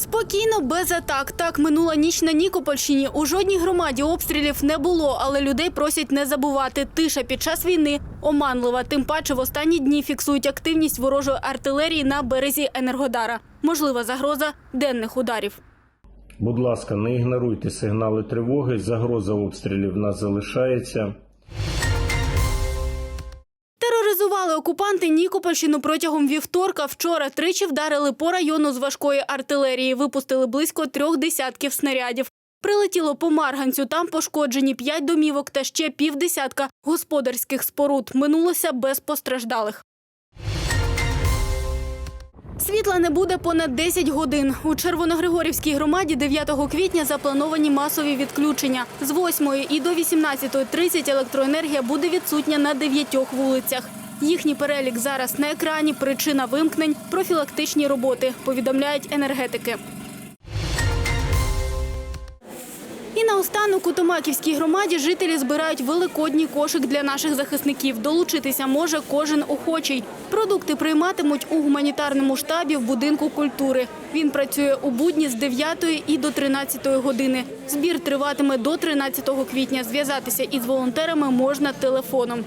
Спокійно, без атак. Так минула ніч на Нікопольщині. У жодній громаді обстрілів не було, але людей просять не забувати. Тиша під час війни оманлива. Тим паче в останні дні фіксують активність ворожої артилерії на березі Енергодара. Можлива загроза денних ударів. Будь ласка, не ігноруйте сигнали тривоги. Загроза обстрілів в нас залишається. Тероризували окупанти Нікопольщину протягом вівторка. Вчора тричі вдарили по району з важкої артилерії. Випустили близько трьох десятків снарядів. Прилетіло по Марганцю. Там пошкоджені п'ять домівок та ще півдесятка господарських споруд. Минулося без постраждалих. Світла не буде понад 10 годин. У Червоногригорівській громаді 9 квітня заплановані масові відключення. З 8 і до 18.30 електроенергія буде відсутня на 9 вулицях. Їхній перелік зараз на екрані. Причина вимкнень – профілактичні роботи, повідомляють енергетики. І наостанок у Томаківській громаді жителі збирають великодній кошик для наших захисників. Долучитися може кожен охочий. Продукти прийматимуть у гуманітарному штабі в будинку культури. Він працює у будні з 9 і до 13 години. Збір триватиме до 13 квітня. Зв'язатися із волонтерами можна телефоном